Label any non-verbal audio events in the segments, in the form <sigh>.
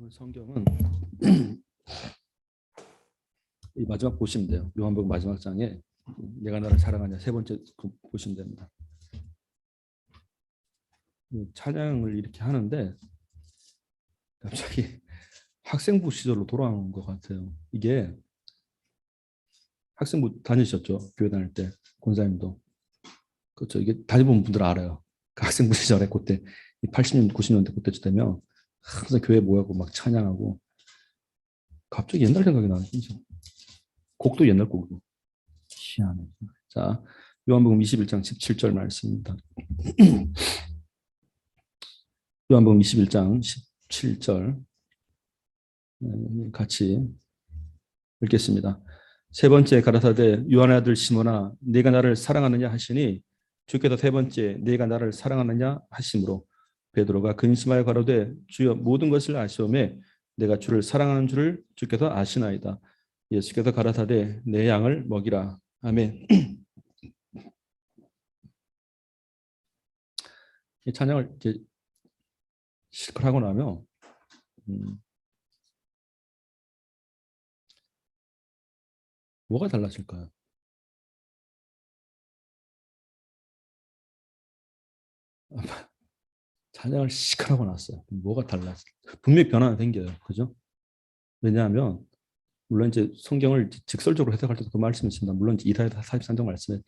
오늘 성경은 이 마지막 보시면 돼요. 요한복음 마지막 장에 내가 나를 사랑하냐 세 번째 그 보시면 됩니다. 이 찬양을 이렇게 하는데 갑자기 <laughs> 학생부 시절로 돌아온 것 같아요. 이게 학생부 다니셨죠? 교회 다닐 때 권사님도 그렇죠. 이게 다니본 분들 알아요. 그 학생부 시절에 그때 80년 90년대 그때 되면 항상 교회 모여고 막 찬양하고 갑자기 옛날 생각이 나네 진짜. 곡도 옛날 곡이고 희한해. 자 요한복음 21장 17절 말씀입니다. <clears throat> 요한복음 21장 17절 네, 같이 읽겠습니다. 세 번째 가라사대 요한의 아들 시몬아 네가 나를 사랑하느냐 하시니 주께서 세 번째 네가 나를 사랑하느냐 하심으로 베드로가 근심하여 가로되 주여 모든 것을 아시오매 내가 주를 사랑하는 줄을 주께서 아시나이다. 예수께서 가라사대 내 양을 먹이라. 아멘. <clears throat> 이 찬양을 이제 실컷 하고 나면 음, 뭐가 달라질까요? 찬양을 시작하고 났어요. 뭐가 달라지? 분명히 변화는 생겨요. 그죠? 왜냐하면 물론 이제 성경을 직설적으로 해석할 때도 그 말씀이 있습니다. 물론 이사야 43장 말씀에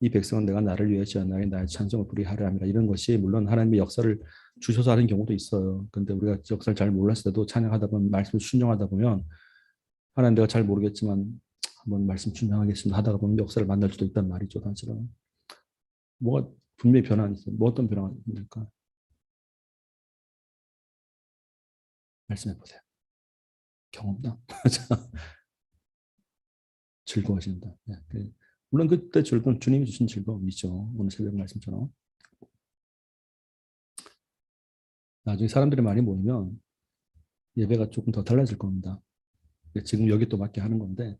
이 백성은 내가 나를 위해 지었나니 나의 찬송을 부리하려 함이라 이런 것이 물론 하나님의 역사를 주셔서 하는 경우도 있어요. 근데 우리가 역사를 잘 몰랐을 때도 찬양하다 보면 말씀을 순종하다 보면 하나님 내가 잘 모르겠지만 한번 말씀 순종하겠습니다 하다가 보면 역사를 만날 수도 있단 말이죠. 사실은 뭐가 분명히 변화가 있어요. 뭐 어떤 변화가 있을까? 말씀해 보세요. 경험담. <laughs> 즐거워하신다. 네. 그 물론 그때 즐거운 주님이 주신 즐거움이죠. 오늘 새벽 말씀처럼. 나중에 사람들이 많이 모이면 예배가 조금 더 달라질 겁니다. 지금 여기 또 맞게 하는 건데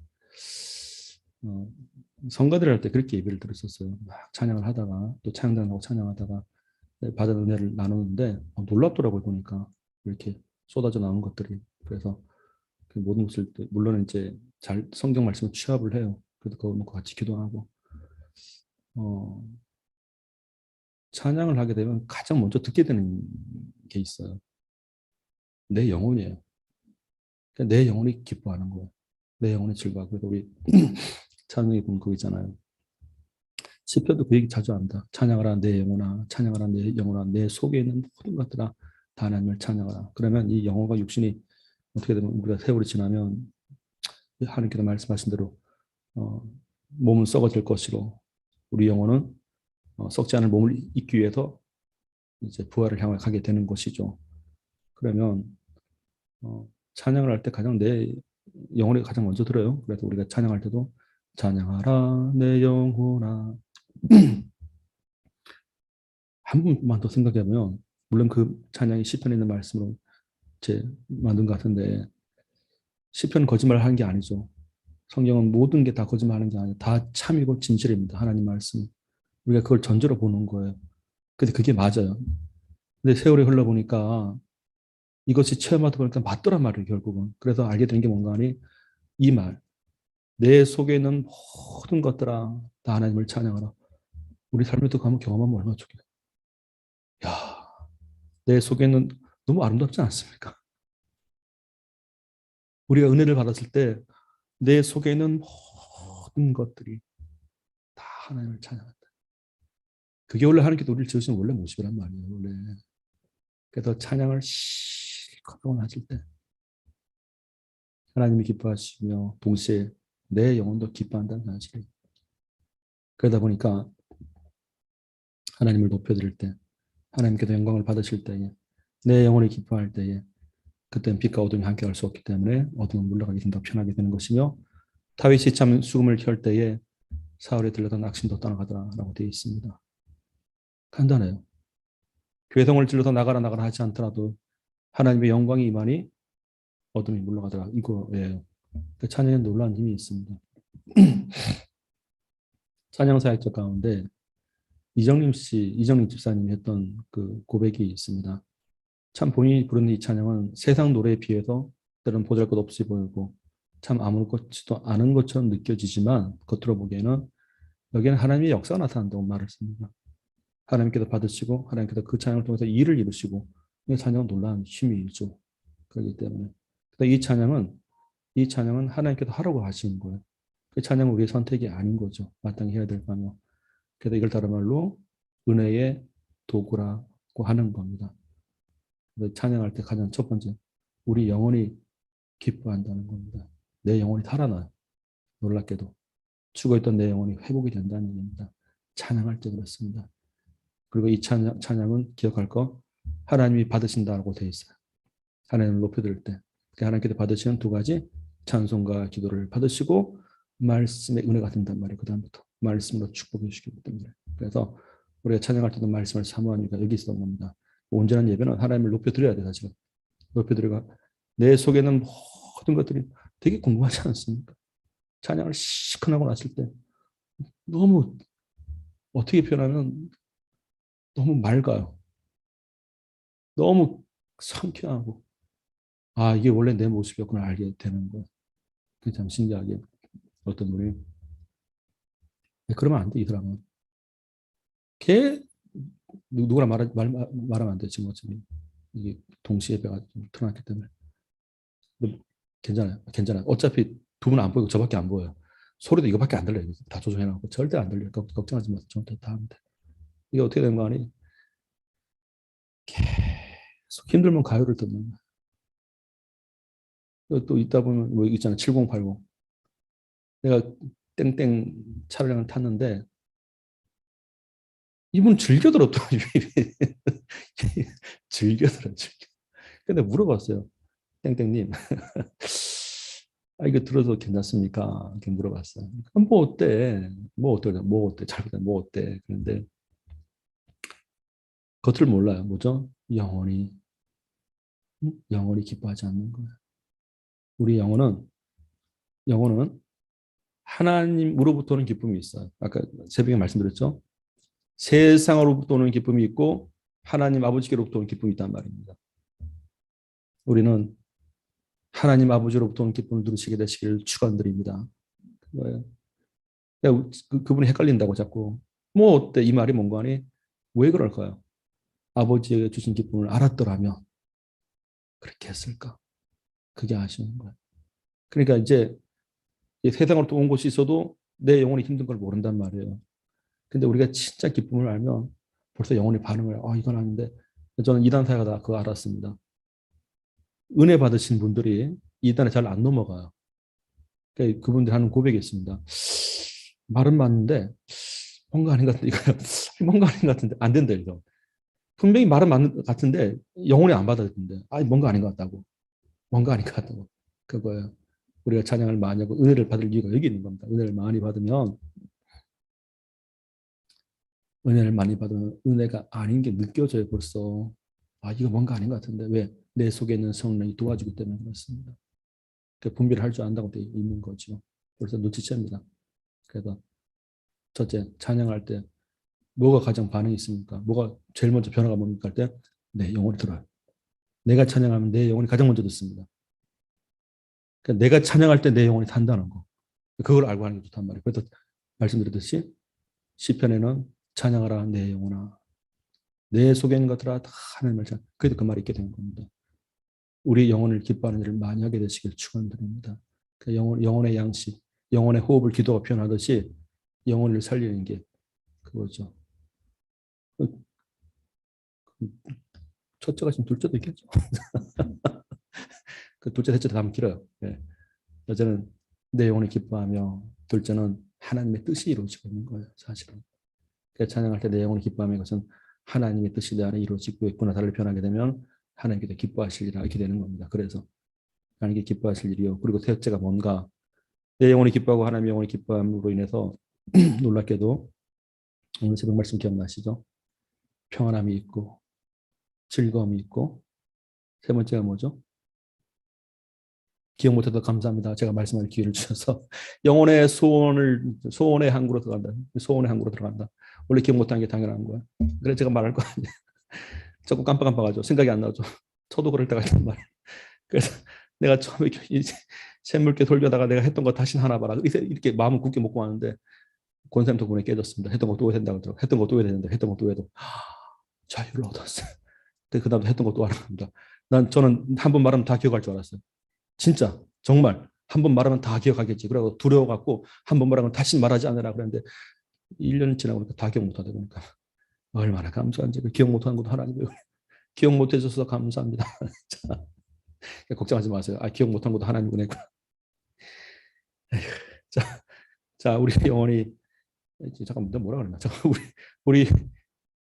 어, 성가들 할때 그렇게 예배를 들었었어요. 막 찬양을 하다가 또 찬양단하고 찬양하다가 받은 은혜를 나누는데 어, 놀랍더라고요 보니까 이렇게 쏟아져 나온 것들이 그래서 그 모든 것을 물론 이제 잘 성경 말씀을 취합을 해요. 그래도 그거 놓고 같이 기도하고 어, 찬양을 하게 되면 가장 먼저 듣게 되는 게 있어요. 내 영혼이에요. 그러니까 내 영혼이 기뻐하는 거예요. 내 영혼이 즐거워. 그래서 우리 <clears throat> 찬양이 보면 그거 있잖아요. 시편도 그 얘기 자주 한다. 찬양하라 내 영혼아, 찬양하라 내 영혼아, 내 속에 있는 모든 것들아 다 하나님을 찬양하라. 그러면 이 영혼과 육신이 어떻게 되면 우리가 세월이 지나면 하나님께서 말씀하신 대로 어, 몸은 썩어질 것이로 우리 영혼은 어, 썩지 않을 몸을 입기 위해서 이제 부활을 향해 가게 되는 것이죠. 그러면 어, 찬양을 할 때 가장 내 영혼이 가장 먼저 들어요. 그래서 우리가 찬양할 때도 찬양하라 내 영혼아 <clears throat> 한 번만 더 생각해보면 물론 그 찬양이 시편에 있는 말씀으로 제 만든 것 같은데 시편 거짓말 하는 게 아니죠. 성경은 모든 게 다 거짓말하는 게 아니에요. 다 참이고 진실입니다. 하나님 말씀. 우리가 그걸 전제로 보는 거예요. 근데 그게 맞아요. 근데 세월이 흘러보니까 이것이 체험하다 보니까 맞더란 말이에요. 결국은. 그래서 알게 된 게 뭔가 하니 이 말. 내 속에 있는 모든 것들아 다 하나님을 찬양하라. 우리 삶에도 가면 경험하면 얼마나 좋겠어요. 야, 내 속에는 너무 아름답지 않습니까? 우리가 은혜를 받았을 때 내 속에 있는 모든 것들이 다 하나님을 찬양한다. 그게 원래 하나님께서 우리를 지으신 원래 모습이란 말이에요. 원래. 그래서 찬양을 실컷 하실 때 하나님이 기뻐하시며 동시에 내 영혼도 기뻐한다는 사실을 그러다 보니까 하나님을 높여드릴 때 하나님께서 영광을 받으실 때에 내 영혼이 기뻐할 때에 그때는 빛과 어둠이 함께 할 수 없기 때문에 어둠은 물러가게 된다 편하게 되는 것이며 다윗이 참 수금을 켤 때에 사울에 들려던 악신도 떠나가더라라고 되어 있습니다. 간단해요. 괴성을 질러서 나가라 나가라 하지 않더라도 하나님의 영광이 임하니 어둠이 물러가더라 이거예요. 그 찬양에 놀라운 힘이 있습니다. <clears throat> 찬양 사역자 가운데 이정림 씨, 이정림 집사님이 했던 그 고백이 있습니다. 참 본인이 부르는 이 찬양은 세상 노래에 비해서 때로는 보잘것 없이 보이고 참 아무렇지도 않은 것처럼 느껴지지만 겉으로 보기에는 여기는 하나님의 역사가 나타난다고 말을 씁니다. 하나님께서 받으시고 하나님께서 그 찬양을 통해서 일을 이루시고 이 찬양은 놀라운 힘이 있죠. 그렇기 때문에 이 찬양은 이 찬양은 하나님께서 하라고 하시는 거예요. 그 찬양은 우리의 선택이 아닌 거죠. 마땅히 해야 될 거며. 그래서 이걸 다른 말로 은혜의 도구라고 하는 겁니다. 찬양할 때 가장 첫 번째 우리 영혼이 기뻐한다는 겁니다. 내 영혼이 살아나요. 놀랍게도 죽어있던 내 영혼이 회복이 된다는 얘기입니다. 찬양할 때 그렇습니다. 그리고 이 찬양, 찬양은 기억할 거 하나님이 받으신다고 되어 있어요. 하나님을 높여들 때 하나님께서 받으시는 두 가지 찬송과 기도를 받으시고 말씀의 은혜가 된단 말이에요. 그 다음부터 말씀으로 축복해 주시기 때문에 그래서 우리가 찬양할 때도 말씀을 사모하니까 여기 있었던 겁니다. 온전한 예배는 하나님을 높여드려야 돼 사실은 높여드려가 내 속에는 모든 것들이 되게 궁금하지 않습니까? 찬양을 시큰하고 났을 때 너무 어떻게 표현하면 너무 맑아요. 너무 상쾌하고 아 이게 원래 내 모습이었구나 알게 되는 거예요. 참 신기하게 어떤 분이 그러면 안 돼 이 사람은 걔 누구랑 말, 말, 말하면 안 돼, 지금 어차피. 이게 동시에 배가 좀 드러났기 때문에. 괜찮아요. 괜찮아요. 어차피 두 분은 안 보이고 저밖에 안 보여요. 소리도 이거밖에 안 들려요. 다 조정해놓고. 절대 안 들려요. 걱정하지 마세요. 저한테 다 하면 돼. 이게 어떻게 된 거 아니? 계속 힘들면 가요를 듣는 거야. 또 있다 보면 뭐 있잖아. 7080. 내가 땡땡 차량을 탔는데 이분 즐겨 들었더니 즐겨 즐겨. 근데 물어봤어요. 땡땡님. <laughs> 아, 이거 들어도 괜찮습니까? 이렇게 물어봤어요. 뭐 어때? 뭐 어때? 뭐 어때? 잘 보다. 뭐 어때? 그런데 겉을 몰라요. 뭐죠? 영원히 영원히 기뻐하지 않는 거예요. 우리 영혼은 영혼은 하나님으로부터는 기쁨이 있어요. 아까 새벽에 말씀드렸죠? 세상으로부터 오는 기쁨이 있고 하나님 아버지께로부터 오는 기쁨이 있단 말입니다. 우리는 하나님 아버지로부터 오는 기쁨을 누리시게 되시기를 축원드립니다. 그, 그분이 헷갈린다고 자꾸 뭐 어때 이 말이 뭔가 하니 왜 그럴까요? 아버지에게 주신 기쁨을 알았더라면 그렇게 했을까? 그게 아쉬운 거예요. 그러니까 이제 세상으로 온 곳이 있어도 내 영혼이 힘든 걸 모른단 말이에요. 근데 우리가 진짜 기쁨을 알면 벌써 영혼이 반응을 아 이건 아닌데 저는 이단 사회가 그거 알았습니다. 은혜 받으신 분들이 이단에 잘 안 넘어가요. 그러니까 그분들 하는 고백이 있습니다. 말은 맞는데 뭔가 아닌 것 같은데 이거 뭔가 아닌 것 같은데 안 된다 이거. 분명히 말은 맞는 것 같은데 영혼이 안 받아들인데 아 뭔가 아닌 것 같다고 뭔가 아닌 것 같다고 그거예요. 우리가 찬양을 많이 하고 은혜를 받을 이유가 여기 있는 겁니다. 은혜를 많이 받으면 은혜를 많이 받으면 은혜가 아닌 게 느껴져요 벌써. 아 이거 뭔가 아닌 것 같은데 왜 내 속에 있는 성령이 도와주기 때문에 그렇습니다. 그 분별을 할 줄 안다고 되어 있는 거죠. 벌써 눈치챕니다. 그래서 첫째 찬양할 때 뭐가 가장 반응이 있습니까? 뭐가 제일 먼저 변화가 뭡니까? 할 때 내 영혼이 들어요. 내가 찬양하면 내 영혼이 가장 먼저 듣습니다 그러니까 내가 찬양할 때 내 영혼이 산다는 거 그걸 알고 하는 게 좋단 말이에요 그래서 말씀드렸듯이 시편에는 찬양하라 내 영혼아 내 속에 있는 것들아 다 하나님을 찬 그래도 그 말이 있게 되는 겁니다. 우리 영혼을 기뻐하는 일을 많이 하게 되시길 축원드립니다. 그 영혼 영혼의 양식, 영혼의 호흡을 기도가 표현하듯이 영혼을 살리는 게 그거죠. 첫째가 지금 둘째도 있겠죠. <laughs> 그 둘째, 셋째 다 하면 길어요. 네. 여자는 내 영혼이 기뻐하며 둘째는 하나님의 뜻이 이루어지고 있는 거예요. 사실은. 그 찬양할 때 내 영혼이 기뻐하는 것은 하나님의 뜻이 내 안에 이루어지고 있구나 다를 변하게 되면 하나님께서 기뻐하시리라 이렇게 되는 겁니다. 그래서 하나님께 기뻐하실 일이요. 그리고 셋째가 뭔가 내 영혼이 기뻐하고 하나님의 영혼이 기뻐함으로 인해서 <clears throat> 놀랍게도 오늘 새벽 말씀 기억나시죠? 평안함이 있고 즐거움이 있고 세 번째가 뭐죠? 기억 못해도 감사합니다. 제가 말씀할 기회를 주셔서 <laughs> 영혼의 소원을 소원의 항구로 들어간다. 소원의 항구로 들어간다. 원래 기억 못하는 게 당연한 거야. 그래 제가 말할 거 아니야. <laughs> 자꾸 깜빡깜빡하죠. 생각이 안 나죠. 저도 그럴 때가 있단 말이야. <laughs> 그래서 내가 처음에 이 샘물개 돌려다가 내가 했던 거 다시 하나 봐라. 이렇게, 마음을 굳게 먹고 하는데 권쌤 덕분에 깨졌습니다. 했던 것도 해야 된다고 그러더라고. 했던 것도 해야 되는데 했던 것도 해도 <gasps> 자유를 얻었어요. 그 다음에 했던 것도 하는 겁니다. 난 저는 한 번 말하면 다 기억할 줄 알았어요. 진짜 정말 한 번 말하면 다 기억하겠지. 그러고 두려워 갖고 한 번 말하면 다시 말하지 않으라 그랬는데 1년 지나고 보니까 다 기억 못 하다 보니까 얼마나 감사한지 그 기억 못 하는 것도 하나님이 <laughs> 기억 못 해줘서 감사합니다. <laughs> 자, 걱정하지 마세요. 아 기억 못한 것도 하나님 은혜구나. 자, 자 우리 영혼이 잠깐 만 뭐라 그랬나? 잠깐 우리 우리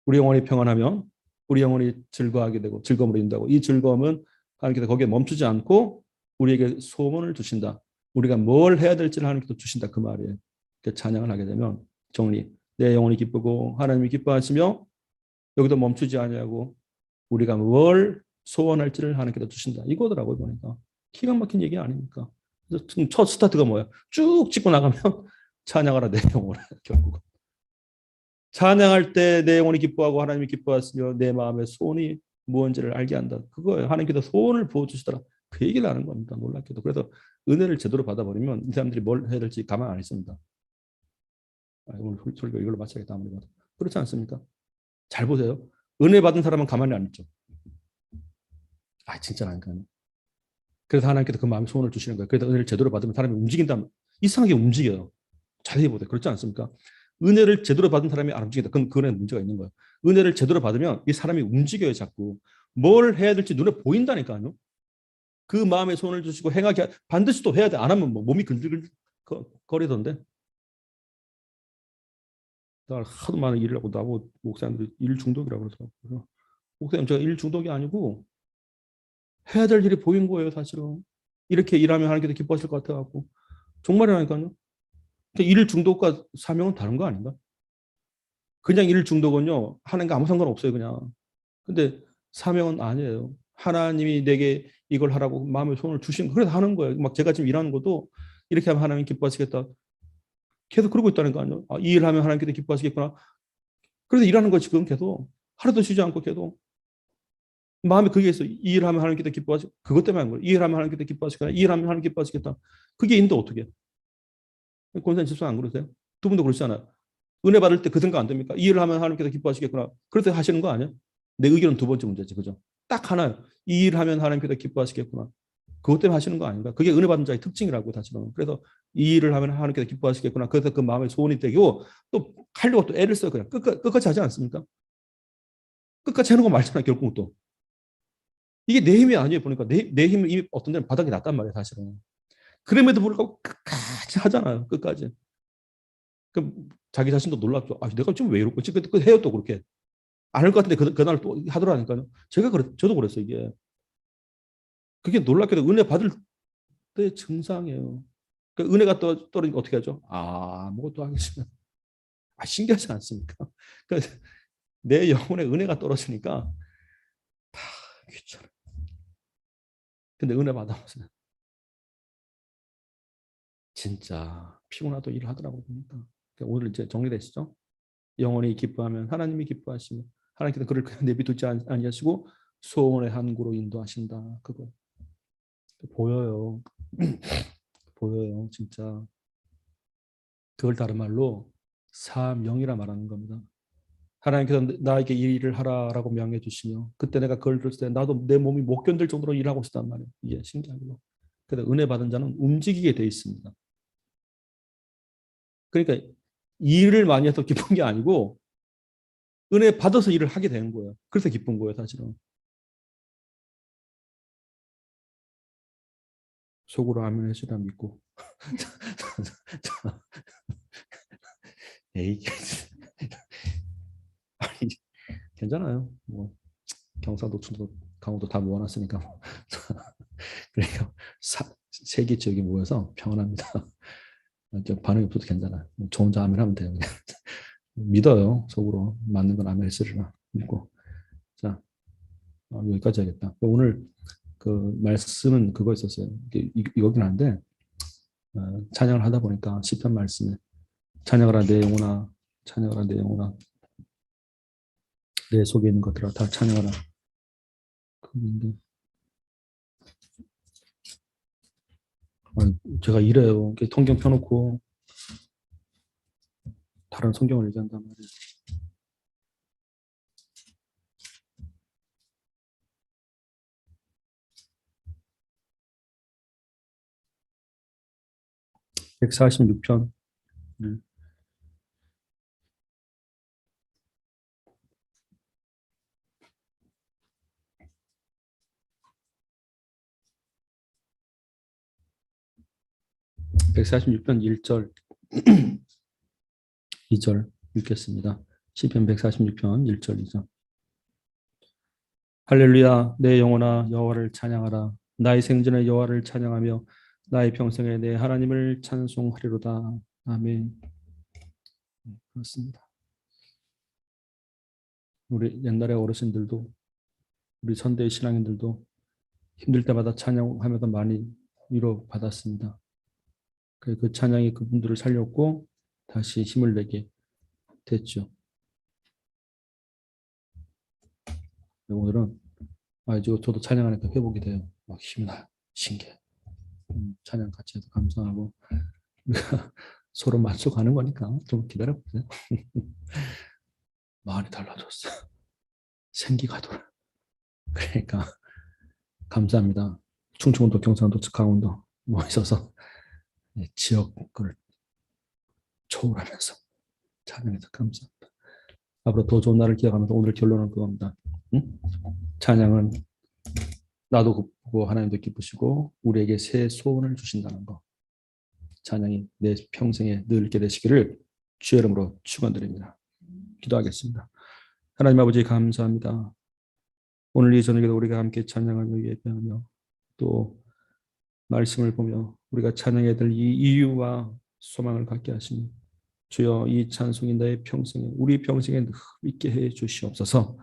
우리 영혼이 평안하면 우리 영혼이 즐거워하게 되고 즐거움을 이룬다고 이 즐거움은 하나님께서 거기에 멈추지 않고 우리에게 소원을 주신다. 우리가 뭘 해야 될지를 하나님께서 주신다 그 말이에요. 그 찬양을 하게 되면 정리 내 영혼이 기쁘고 하나님이 기뻐하시며 여기도 멈추지 아니하고 우리가 뭘 소원할지를 하나님께서 주신다. 이거더라고요 보니까 기가 막힌 얘기 아닙니까? 첫 스타트가 뭐야? 쭉 찍고 나가면 <laughs> 찬양하라 내 영혼을 <laughs> 결국은 찬양할 때 내 영혼이 기뻐하고 하나님이 기뻐하시며 내 마음의 소원이 무언지를 알게 한다. 그거예요. 하나님께서 소원을 부어주시더라. 그 얘기를 하는 겁니다. 놀랍게도. 그래서 은혜를 제대로 받아버리면 이 사람들이 뭘 해야 될지 가만 안 있습니다. 아, 오늘 설교 이걸로 마쳐야겠다. 아무리 봐도. 그렇지 않습니까? 잘 보세요. 은혜 받은 사람은 가만히 안 있죠. 아, 진짜라니까요. 그래서 하나님께서 그 마음의 소원을 주시는 거예요. 그래서 은혜를 제대로 받으면 사람이 움직인다면 이상하게 움직여요. 자세히 보세요. 그렇지 않습니까? 은혜를 제대로 받은 사람이 안 움직인다. 그건 그에 문제가 있는 거예요. 은혜를 제대로 받으면 이 사람이 움직여요, 자꾸. 뭘 해야 될지 눈에 보인다니까요. 그 마음의 손을 주시고 행하게 하- 반드시 또 해야 돼. 안 하면 뭐 몸이 근질근질 거- 거리던데. 나 하도 많은 일을 하고 나보고 목사님들이 일 중독이라고 그러더라고요. 목사님 제가 일 중독이 아니고 해야 될 일이 보인 거예요, 사실은. 이렇게 일하면 하나님께서 기뻐하실 것 같아갖고. 정말이라니까요. 일 중독과 사명은 다른 거 아닌가? 그냥 일 중독은요, 하는 게 아무 상관 없어요, 그냥. 근데 사명은 아니에요. 하나님이 내게 이걸 하라고 마음의 손을 주신, 그래서 하는 거예요. 막 제가 지금 일하는 것도 이렇게 하면 하나님 기뻐하시겠다. 계속 그러고 있다는 거 아니에요? 아, 이 일 하면 하나님께서 기뻐하시겠구나. 그래서 일하는 거 지금 계속 하루도 쉬지 않고 계속 마음에 그게 있어. 이 일 하면 하나님께서 기뻐하시. 그것 때문에 하는 거예요. 이 일 하면 하나님께서 기뻐하시겠다. 이 일 하면 하나님 기뻐하시겠다. 그게 있는데 어떻게? 권사님 집사 안 그러세요? 두 분도 그러시잖아요. 은혜 받을 때 그 생각 안 됩니까? 이 일을 하면 하나님께서 기뻐하시겠구나. 그래서 하시는 거 아니야? 내 의견은 두 번째 문제지, 그죠? 딱 하나요. 이 일을 하면 하나님께서 기뻐하시겠구나. 그것 때문에 하시는 거 아닌가? 그게 은혜 받은 자의 특징이라고 사실은. 그래서 이 일을 하면 하나님께서 기뻐하시겠구나. 그래서 그 마음의 소원이 되고 또 하려고 또 애를 써요. 그냥 끝까, 끝까지 하지 않습니까? 끝까지 하는 거 말잖아요. 결국 또. 이게 내 힘이 아니에요. 보니까 내, 내 힘은 이미 어떤 데는 바닥이 났단 말이에요. 사실은. 그럼에도 불구하고 끝까지 하잖아요. 끝까지. 그럼 자기 자신도 놀랍죠. 아, 내가 지금 왜 이러고 지금 그 해요 또 그렇게. 안 할 것 같은데 그, 그날 또 하더라니까요. 제가 그랬, 저도 그랬어요 이게. 그게 놀랍게도 은혜 받을 때 증상이에요. 그 은혜가 또 떨어지니까 어떻게 하죠? 아, 아무것도 싫어. 아, 신기하지 않습니까? <laughs> 그러니까 내 영혼에 은혜가 떨어지니까 다 귀찮아. 근데 은혜 받아보세요. 진짜 피곤하도 일을 하더라고 보니까. 그러니까 오늘 이제 정리되시죠? 영원히 기뻐하면 하나님이 기뻐하시며 하나님께서 그를 그냥 내비두지 아니- 아니하시고 소원의 항구로 인도하신다. 그거 보여요. <clears throat> 보여요. 진짜. 그걸 다른 말로 사명이라 말하는 겁니다. 하나님께서 나에게 이 일을 하라라고 명해 주시며 그때 내가 그걸 들었을 때 나도 내 몸이 못 견딜 정도로 일하고 있었단 말이에요. 이게 신기하게도. 그래서 은혜 받은 자는 움직이게 돼 있습니다. 그러니까 일을 많이 해서 기쁜 게 아니고 은혜 받아서 일을 하게 되는 거예요. 그래서 기쁜 거예요, 사실은. 속으로 아멘 해주라 믿고. <laughs> 에이, <laughs> 아니, 괜찮아요. 뭐 경상도, 충도, 강원도 다 모아놨으니까. 뭐. <laughs> 사, 세계 지역이 모여서 평안합니다. 좀 반응이 없어도 괜찮아요. 저 혼자 아멘 하면 돼요. 믿어요. 속으로 맞는 건 아멘 했으리라 믿고. 자, 어, 여기까지 하겠다. 오늘 그 말씀은 그거 있었어요. 이거긴 한데 어, 찬양을 하다 보니까 시편 말씀에 찬양하라 내 영혼아 찬양하라 내 영혼아 내 속에 있는 것들아 다 찬양하라. 아니, 제가 이래요. 성경 펴놓고 다른 성경을 얘기한단 말이에요. (146편) 음. (146편) (1절) 2절 읽겠습니다. 시편 146편 1절 2절. 할렐루야 내 영혼아 여호와를 찬양하라 나의 생전에 여호와를 찬양하며 나의 평생에 내 하나님을 찬송하리로다. 아멘. 네, 그렇습니다. 우리 옛날의 어르신들도 우리 선대의 신앙인들도 힘들 때마다 찬양하면서 많이 위로 받았습니다. 그 찬양이 그분들을 살렸고 다시 힘을 내게 됐죠. 오늘은 아 이제 저도 찬양하니까 회복이 돼요. 막 힘이 나요. 신기해. 음, 찬양 같이 해서 감사하고 우리가 <laughs> 서로 맞춰가는 거니까 좀 기다려 보세요. <laughs> 마음이 달라졌어. 생기가 돌아. 그러니까 감사합니다. 충청도, 경상도, 강원도 뭐 있어서 지역을 초월하면서 찬양해서 감사합니다. 앞으로 더 좋은 날을 기억하면서 오늘 결론은 그겁니다. 응? 찬양은 나도 기쁘고 하나님도 기쁘시고 우리에게 새 소원을 주신다는 거. 찬양이 내 평생에 늘 있게 되시기를 주의 이름으로 축원드립니다. 기도하겠습니다. 하나님 아버지 감사합니다. 오늘 이 저녁에도 우리가 함께 찬양하며 예배하며 또 말씀을 보며 우리가 찬양해야 될 이 이유와 소망을 갖게 하시니 주여 이 찬송이 나의 평생에 우리 평생에 늘 있게 해 주시옵소서.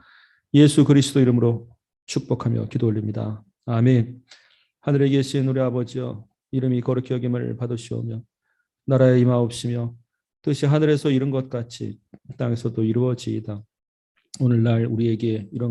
예수 그리스도 이름으로 축복하며 기도 올립니다. 아멘. 하늘에 계신 우리 아버지여 이름이 거룩히 여김을 받으시오며 나라에 임하옵시며 뜻이 하늘에서 이룬 것 같이 땅에서도 이루어지이다. 오늘날 우리에게 이런